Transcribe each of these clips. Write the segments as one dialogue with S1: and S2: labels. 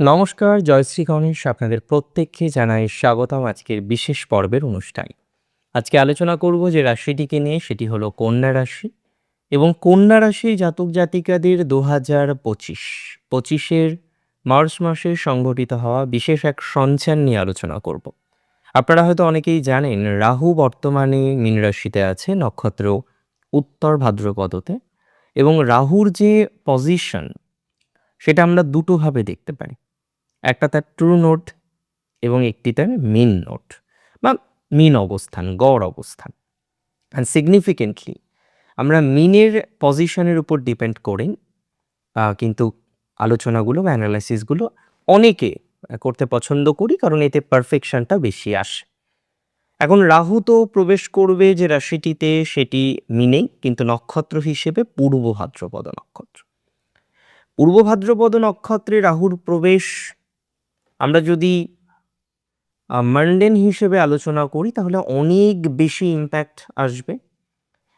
S1: নমস্কার জয়শ্রী গণেশ আপনাদের প্রত্যেককে জানাই স্বাগতম আজকের বিশেষ পর্বের অনুষ্ঠানে। আজকে আলোচনা করব যে রাশিটিকে নিয়ে, সেটি হলো কন্যা রাশি এবং কন্যা রাশির জাতক জাতিকাদের দু হাজার পঁচিশ। পঁচিশের মার্চ মাসে সংঘটিত হওয়া বিশেষ এক সঞ্চার নিয়ে আলোচনা করব। আপনারা হয়তো অনেকেই জানেন, রাহু বর্তমানে মীন রাশিতে আছে, নক্ষত্র উত্তর ভাদ্রপদতে এবং রাহুর যে পজিশন সেটা আমরা দুটোভাবে দেখতে পারি। একটা তার ট্রু নোট এবং একটি তার মিন নোট বা মিন অবস্থান, গড় অবস্থান। অ্যান্ড সিগনিফিকেন্টলি আমরা মিনের পজিশনের উপর ডিপেন্ড করে কিন্তু আলোচনাগুলো বা অ্যানালাইসিসগুলো অনেকে করতে পছন্দ করি কারণ এতে পারফেকশনটা বেশি আসে। এখন রাহু তো প্রবেশ করবে যে রাশিটিতে, সেটি মিনেই কিন্তু নক্ষত্র হিসেবে পূর্ব ভাদ্রপদ নক্ষত্র। পূর্ব ভাদ্রপদ নক্ষত্রে রাহুর প্রবেশ আমরা যদি মান্ডেন হিসেবে আলোচনা করি, তাহলে অনেক বেশি ইম্প্যাক্ট আসবে।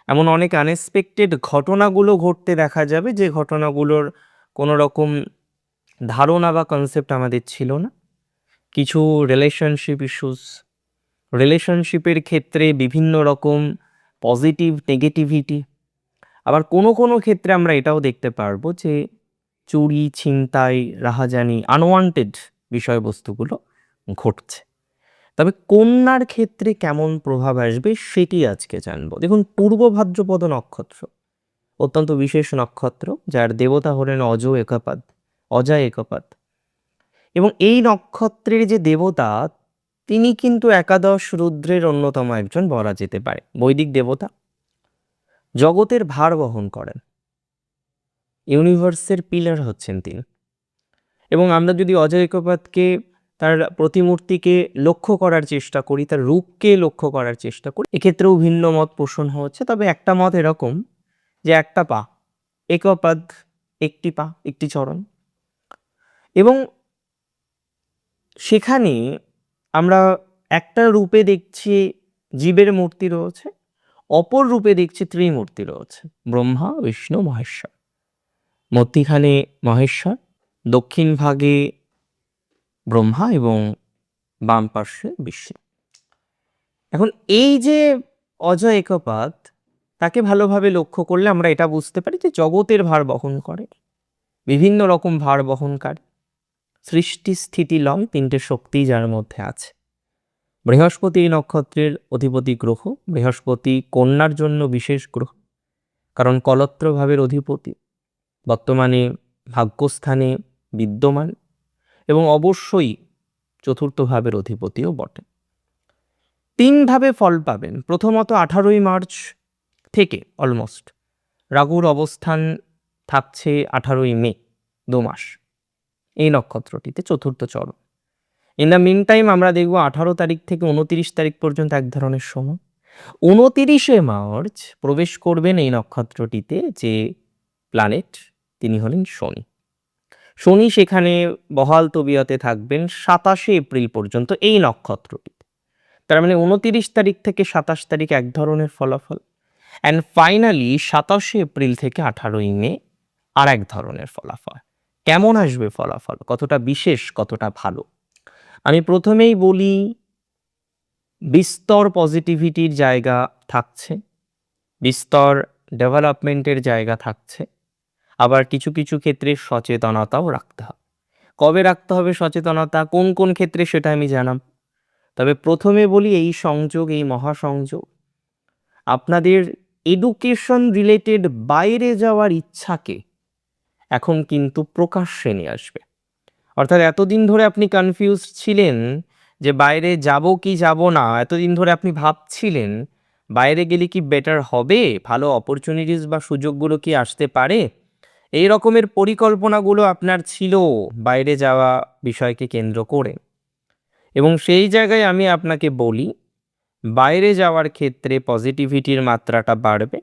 S1: এমন অনেক আনএক্সপেক্টেড ঘটনাগুলো ঘটতে দেখা যাবে, যে ঘটনাগুলোর কোনো রকম ধারণা বা কনসেপ্ট আমাদের ছিল না। কিছু রিলেশনশিপ ইস্যুস রিলেশনশিপের ক্ষেত্রে বিভিন্ন রকম পজিটিভ নেগেটিভিটি আবার কোনো কোনো ক্ষেত্রে আমরা এটাও দেখতে পারব যে চুরি, ছিনতাই, রাহাজানি আনওয়ান্টেড বিষয়বস্তুগুলো ঘটছে। তবে কন্যার ক্ষেত্রে কেমন প্রভাব আসবে সেটি আজকে জানব। দেখুন, পূর্ব ভাদ্রপদ নক্ষত্র, অত্যন্ত বিশেষ নক্ষত্র, যার দেবতা হলেন অজ একপাদ অজা একপাদ। এবং এই নক্ষত্রের যে দেবতা, তিনি কিন্তু একাদশ রুদ্রের অন্যতম একজন বলা যেতে পারে, বৈদিক দেবতা। জগতের ভার বহন করেন। ইউনিভার্সের পিলার হচ্ছেন তিনি। এবং আমরা যদি অজয় একপাতকে, তার প্রতিমূর্তিকে লক্ষ্য করার চেষ্টা করি, তার রূপকে লক্ষ্য করার চেষ্টা করি, এক্ষেত্রেও ভিন্ন মত পোষণ হচ্ছে। তবে একটা মত এরকম যে একটা পা, একপাদ একটি পা, একটি চরণ। এবং সেখানে আমরা একটা রূপে দেখছি জীবের মূর্তি রয়েছে, অপর রূপে দেখছি ত্রিমূর্তি রয়েছে, ব্রহ্মা, বিষ্ণু, মহেশ্বর। মধ্যিখানে মহেশ্বর দক্ষিণ ভাগে ব্রহ্মা এবং বাম পার্শ্বে বিষ্ণু। এখন এই যে অজয় একপাত, তাকে ভালোভাবে লক্ষ্য করলে আমরা এটা বুঝতে পারি যে জগতের ভার বহন করে, বিভিন্ন রকম ভার বহনকারী। সৃষ্টি, স্থিতি লয় তিনটে শক্তি যার মধ্যে আছে। বৃহস্পতি নক্ষত্রের অধিপতি গ্রহ, বৃহস্পতি কন্যার জন্য বিশেষ গ্রহ, কারণ কলত্র ভাবের অধিপতি। বর্তমানে ভাগ্যস্থানে বিদ্যমান এবং অবশ্যই চতুর্থ ভাবের অধিপতিও বটে। তিনভাবে ফল পাবেন। প্রথমত আঠারোই মার্চ থেকে অলমোস্ট রাগুর অবস্থান থাকছে আঠারোই মে, দু মাস। এই নক্ষত্রটিতে চতুর্থ চরণ। ইন দ্য মিন টাইম আমরা দেখব আঠারো তারিখ থেকে উনতিরিশ তারিখ পর্যন্ত এক ধরনের সময়। উনতিরিশে মার্চ প্রবেশ করবেন এই নক্ষত্রটিতে যে প্ল্যানেট, তিনি হলেন শনি। শনি সেখানে বহাল তবিয়তে থাকবেন সাতাশে এপ্রিল পর্যন্ত এই নক্ষত্রটিতে তার মানে উনতিরিশ তারিখ থেকে সাতাশ তারিখ এক ধরনের ফলাফল। অ্যান্ড ফাইনালি সাতাশে এপ্রিল থেকে আঠারোই মে আর এক ধরনের ফলাফল। কেমন আসবে ফলাফল? কতটা বিশেষ, কতটা ভালো? আমি প্রথমেই বলি, বিস্তর পজিটিভিটির জায়গা থাকছে, বিস্তর ডেভেলপমেন্টের জায়গা থাকছে। আবার কিছু কিছু ক্ষেত্রে সচেতনতাও রাখতে হবে। কবে রাখতে হবে সচেতনতা? কোন কোন ক্ষেত্রে সেটা আমি জানাম। তবে প্রথমে বলি এই সংযোগ, এই মহাসংযোগ। আপনাদের এডুকেশন রিলেটেড বাইরে যাওয়ার ইচ্ছাকে এখন কিন্তু প্রকাশ্যে নিয়ে আসবে। অর্থাৎ এতদিন ধরে আপনি কনফিউজ ছিলেন যে বাইরে যাব কি যাব না, এতদিন ধরে আপনি ভাবছিলেন বাইরে গেলে কি বেটার হবে? ভালো অপরচুনিটিস বা সুযোগগুলো কি আসতে পারে? এই রকমের পরিকল্পনাগুলো আপনার ছিল বাইরে যাওয়া বিষয়কে কেন্দ্র করে। এবং সেই জায়গায় আমি আপনাকে বলি, বাইরে যাওয়ার ক্ষেত্রে পজিটিভিটির মাত্রাটা বাড়বে।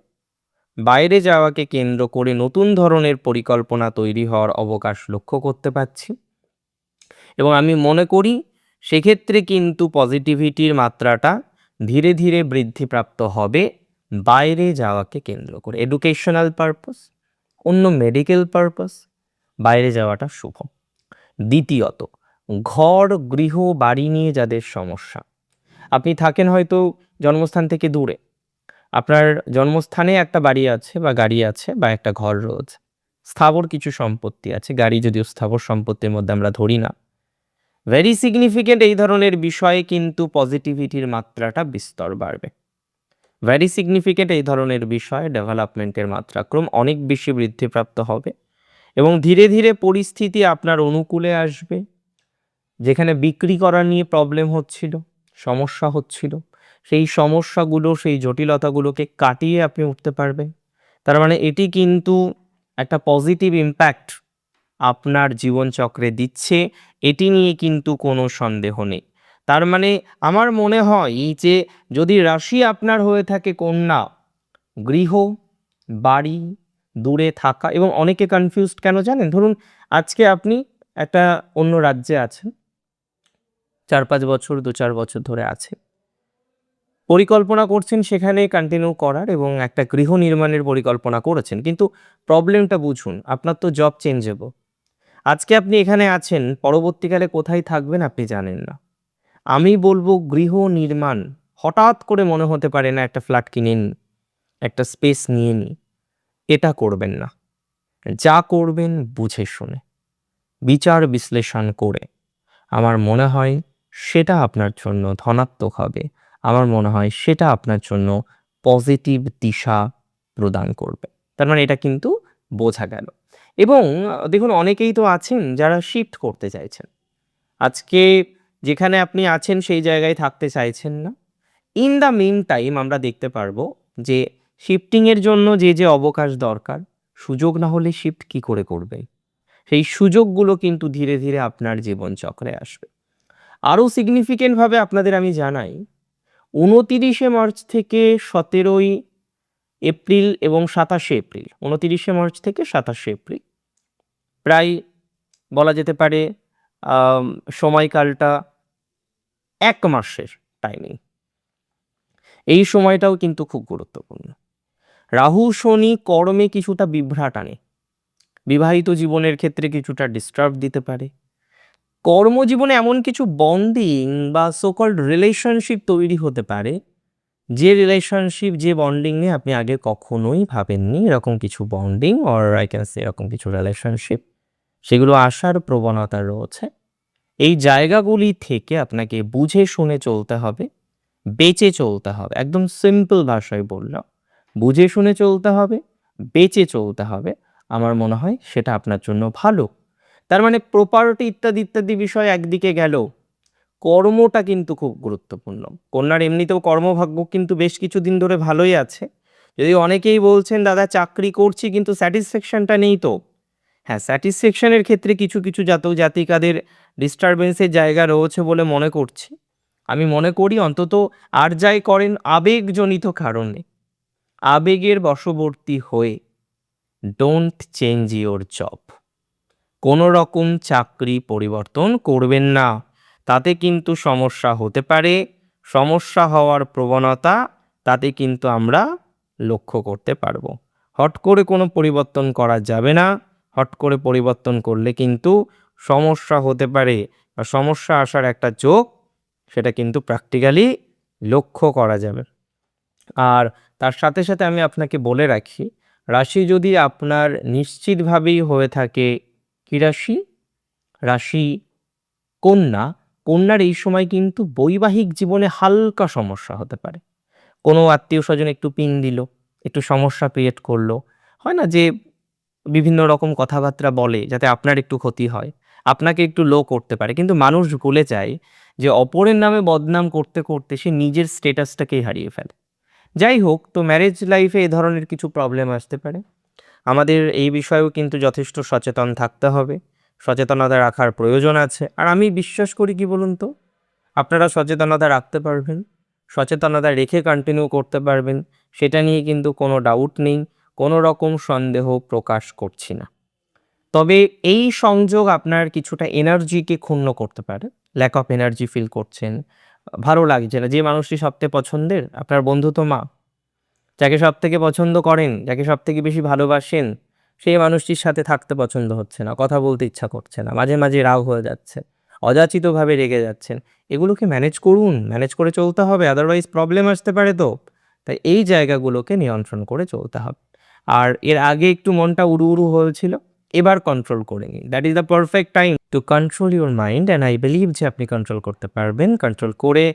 S1: বাইরে যাওয়াকে কেন্দ্র করে নতুন ধরনের পরিকল্পনা তৈরি হওয়ার অবকাশ লক্ষ্য করতে পারছি। এবং আমি মনে করি, সেক্ষেত্রে কিন্তু পজিটিভিটির মাত্রাটা ধীরে ধীরে বৃদ্ধিপ্রাপ্ত হবে বাইরে যাওয়াকে কেন্দ্র করে। এডুকেশনাল পারপাস অন্য মেডিকেল পারপাস বাইরে যাওয়াটা শুভ। দ্বিতীয়ত, ঘর, গৃহ, বাড়ি নিয়ে যাদের সমস্যা। আপনি থাকেন হয়তো জন্মস্থান থেকে দূরে। আপনার জন্মস্থানে একটা বাড়ি আছে বা গাড়ি আছে বা একটা ঘর রয়েছে। স্থাবর কিছু সম্পত্তি আছে। গাড়ি যদিও স্থাবর সম্পত্তির মধ্যে আমরা ধরি না। ভেরি সিগনিফিকেন্ট এই ধরনের বিষয়ে কিন্তু পজিটিভিটির মাত্রাটা বিস্তর বাড়বে। ভেরি সিগনিফিকেন্ট এই ধরনের বিষয় ডেভেলপমেন্টের মাত্রাক্রম অনেক বেশি বৃদ্ধিপ্রাপ্ত হবে এবং ধীরে ধীরে পরিস্থিতি আপনার অনুকূলে আসবে। যেখানে বিক্রি করা নিয়ে প্রবলেম হচ্ছিল, সমস্যা হচ্ছিল, সেই সমস্যাগুলো, সেই জটিলতাগুলোকে কাটিয়ে আপনি উঠতে পারবেন। তার মানে এটি কিন্তু একটা পজিটিভ ইম্প্যাক্ট আপনার জীবনচক্রে দিচ্ছে, এটি নিয়ে কিন্তু কোনো সন্দেহ নেই। তার মানে আমার মনে হয় যে যদি রাশি আপনার হয়ে থাকে কন্যা, গৃহ, বাড়ি, দূরে থাকা এবং অনেকে কনফিউজড কেন জানেন? ধরুন আজকে আপনি একটা অন্য রাজ্যে আছেন, চার পাঁচ বছর, দু চার বছর ধরে আছে। পরিকল্পনা করছেন সেখানে কন্টিনিউ করার এবং একটা গৃহ নির্মাণের পরিকল্পনা করেছেন। কিন্তু প্রবলেমটা বুঝুন, আপনার তো জব চেঞ্জেবল আজকে আপনি এখানে আছেন, পরবর্তীকালে কোথায় থাকবেন আপনি জানেন না। আমি বলব গৃহ নির্মাণ। হঠাৎ করে মনে হতে পারে না একটা ফ্ল্যাট কিনে নিই একটা স্পেস নিয়ে নিই এটা করবেন না। যা করবেন বুঝে শুনে। বিচার বিশ্লেষণ করে। আমার মনে হয় সেটা আপনার জন্য ধনাত্মক হবে। আমার মনে হয় সেটা আপনার জন্য পজিটিভ দিশা প্রদান করবে। তার মানে এটা কিন্তু বোঝা গেল। এবং, দেখুন, অনেকেই তো আছেন যারা শিফট করতে চাইছেন। আজকে যেখানে আপনি আছেন সেই জায়গায় থাকতে চাইছেন না। ইন দ্য মেন টাইম আমরা দেখতে পারব যে শিফটিংয়ের জন্য যে যে অবকাশ দরকার, সুযোগ না হলে শিফট কি করে করবে? সেই সুযোগগুলো কিন্তু ধীরে ধীরে আপনার জীবনচক্রে আসবে। আরও সিগনিফিকেন্টভাবে আপনাদের আমি জানাই, উনতিরিশে মার্চ থেকে সতেরোই এপ্রিল এবং সাতাশে এপ্রিল, উনতিরিশে মার্চ থেকে সাতাশে এপ্রিল, প্রায় বলা যেতে পারে সময়কালটা এক মাসের টাইমিং এই সময়টাও কিন্তু খুব গুরুত্বপূর্ণ। রাহু, শনি কর্মে কিছুটা বিভ্রাট আনে। বিবাহিত জীবনের ক্ষেত্রে কিছুটা ডিস্টার্ব দিতে পারে। কর্মজীবনে এমন কিছু বন্ডিং বা সোকল্ড রিলেশনশিপ তৈরি হতে পারে, যে রিলেশনশিপ যে বন্ডিং নিয়ে আপনি আগে কখনোই ভাবেননি, এরকম কিছু bonding or I can say এরকম কিছু রিলেশনশিপ সেগুলো আসার প্রবণতা রয়েছে। এই জায়গাগুলি থেকে আপনাকে বুঝে শুনে চলতে হবে, বেঁচে চলতে হবে। একদম সিম্পল ভাষায় বললাম, বুঝে শুনে চলতে হবে, বেঁচে চলতে হবে। আমার মনে হয় সেটা আপনার জন্য ভালো। তার মানে প্রপার্টি ইত্যাদি ইত্যাদি বিষয় একদিকে গেল কর্মটা কিন্তু খুব গুরুত্বপূর্ণ। কন্যার এমনিতেও কর্মভাগ্য কিন্তু বেশ কিছুদিন ধরে ভালোই আছে। যদি অনেকেই বলছেন, দাদা, চাকরি করছি, কিন্তু স্যাটিসফ্যাকশনটা নেই তো? হ্যাঁ স্যাটিসফ্যাকশনের ক্ষেত্রে কিছু কিছু জাতক, জাতিকাদের ডিস্টারবেন্সের জায়গা রয়েছে বলে মনে করছি। আমি মনে করি অন্তত আর যাই করেন আবেগজনিত কারণে, আবেগের বশবর্তী হয়ে ডোন্ট চেঞ্জ ইওর জব কোনো রকম চাকরি পরিবর্তন করবেন না, তাতে কিন্তু সমস্যা হতে পারে। সমস্যা হওয়ার প্রবণতা, তাতে কিন্তু আমরা লক্ষ্য করতে পারব। হট করে কোনো পরিবর্তন করা যাবে না। হট করে পরিবর্তন করলে কিন্তু সমস্যা হতে পারে বা সমস্যা আসার একটা চোখ সেটা কিন্তু প্র্যাকটিক্যালি লক্ষ্য করা যাবে। আর তার সাথে সাথে আমি আপনাকে বলে রাখি, রাশি যদি আপনার নিশ্চিতভাবেই হয়ে থাকে কি রাশি? রাশি কন্যা। কন্যার এই সময় কিন্তু বৈবাহিক জীবনে হালকা সমস্যা হতে পারে। কোনো আত্মীয় স্বজন একটু পিন দিল, একটু সমস্যা ক্রিয়েট করল। হয় না যে বিভিন্ন রকম কথাবার্তা বলে যাতে আপনার একটু ক্ষতি হয়। আপনাকে একটু লো করতে পারে। কিন্তু মানুষ ভুলে যায় যে অপরের নামে বদনাম করতে করতে সে নিজের স্টেটাসটাকেই হারিয়ে ফেলে। যাই হোক, তো ম্যারেজ লাইফে এ ধরনের কিছু প্রবলেম আসতে পারে। আমাদের এই বিষয়েও কিন্তু যথেষ্ট সচেতন থাকতে হবে। সচেতনতা রাখার প্রয়োজন আছে। আর আমি বিশ্বাস করি কি বলুন তো? আপনারা সচেতনতা রাখতে পারবেন। সচেতনতা রেখে কন্টিনিউ করতে পারবেন। সেটা নিয়ে কিন্তু কোনো ডাউট নেই। কোনো রকম সন্দেহ প্রকাশ করছি না। তবে এই সংযোগ আপনার কিছুটা এনার্জিকে ক্ষুণ্ণ করতে পারে ল্যাক অফ এনার্জি ফিল করছেন, ভালো লাগছে না, যে মানুষটি সবথেকে পছন্দের, আপনার বন্ধু তো মা, যাকে সব থেকে পছন্দ করেন, যাকে সব থেকে বেশি ভালোবাসেন, সেই মানুষটির সাথে থাকতে পছন্দ হচ্ছে না, কথা বলতে ইচ্ছা করছে না, মাঝে মাঝে রাগ হয়ে যাচ্ছে, অযাচিতভাবে রেগে যাচ্ছেন, এগুলোকে ম্যানেজ করুন ম্যানেজ করে চলতে হবে আদারওয়াইজ প্রবলেম আসতে পারে তো, তাই এই জায়গাগুলোকে নিয়ন্ত্রণ করে চলতে হবে। আর এর আগে একটু মনটা উড়ু উড়ু হয়েছিল, এবার কন্ট্রোল করে নিন। That is the perfect time to control your mind and I believe যে আপনি কন্ট্রোল করতে পারবেন কন্ট্রোল করে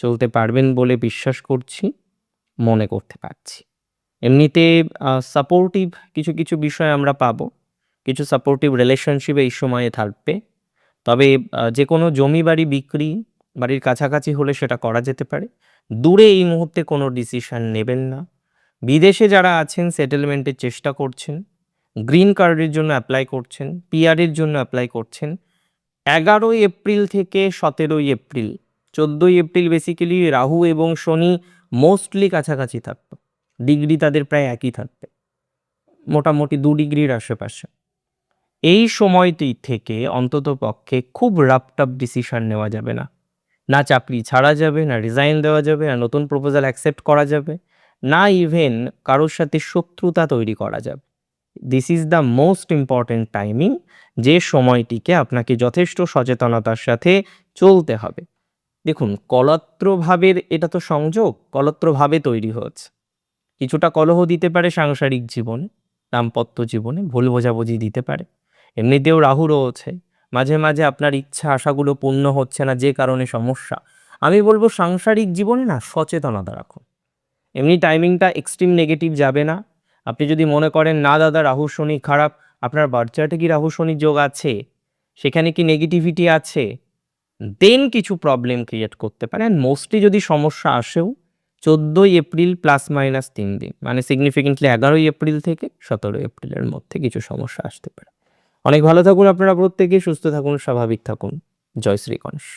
S1: চলতে পারবেন বলে বিশ্বাস করছি, মনে করতে পারছি। এমনিতে সাপোর্টিভ কিছু কিছু বিষয় আমরা পাবো, কিছু সাপোর্টিভ রিলেশনশিপ এই সময়ে থাকবে। তবে যে কোনো জমি বাড়ি বিক্রি, বাড়ির কাছাকাছি হলে সেটা করা যেতে পারে। দূরে এই মুহূর্তে কোনো ডিসিশন নেবেন না। বিদেশে যারা আছেন সেটেলমেন্টের চেষ্টা করছেন গ্রিন কার্ডের জন্য অ্যাপ্লাই করছেন পিআরের জন্য অ্যাপ্লাই করছেন, এগারোই এপ্রিল থেকে সতেরোই এপ্রিল, চোদ্দোই এপ্রিল বেসিক্যালি রাহু এবং শনি মোস্টলি কাছাকাছি থাকত ডিগ্রি তাদের প্রায় একই থাকবে। মোটামুটি দু ডিগ্রির আশেপাশে। এই সময়টি থেকে অন্তত পক্ষে খুব রাপটাপ ডিসিশন নেওয়া যাবে না। না চাকরি ছাড়া যাবে, না রিজাইন দেওয়া যাবে, না নতুন প্রপোজাল অ্যাকসেপ্ট করা যাবে না ইভেন কারোর সাথে শত্রুতা তৈরি করা যাবে। This is the most important timing যে সময়টিকে আপনাকে যথেষ্ট সচেতনতার সাথে চলতে হবে। দেখুন, কলত্রভাবের এটা তো সংযোগ, কলত্রভাবে তৈরি হচ্ছে। কিছুটা কলহ দিতে পারে সাংসারিক জীবনে, দাম্পত্য জীবনে, ভুল বোঝাবুঝি দিতে পারে। এমনিতেও রাহু রয়েছে। মাঝে মাঝে আপনার ইচ্ছা, আশাগুলো পূর্ণ হচ্ছে না, যে কারণে সমস্যা। আমি বলব সাংসারিক জীবনে না, সচেতনতা রাখুন। এমনি টাইমিংটা এক্সট্রিম নেগেটিভ যাবে না। আপনি যদি মনে করেন, না দাদা রাহু শনি খারাপ, আপনার বার্চার্টে কি রাহু শনির যোগ আছে? সেখানে কি নেগেটিভিটি আছে? দেন কিছু প্রবলেম ক্রিয়েট করতে পারে। অ্যান্ড মোস্টলি যদি সমস্যা আসেও, চোদ্দোই এপ্রিল প্লাস মাইনাস তিন দিন মানে সিগনিফিকেন্টলি এগারোই এপ্রিল থেকে সতেরোই এপ্রিলের মধ্যে কিছু সমস্যা আসতে পারে। অনেক ভালো থাকুন আপনারা প্রত্যেকে, সুস্থ থাকুন, স্বাভাবিক থাকুন। জয় শ্রী গণেশ।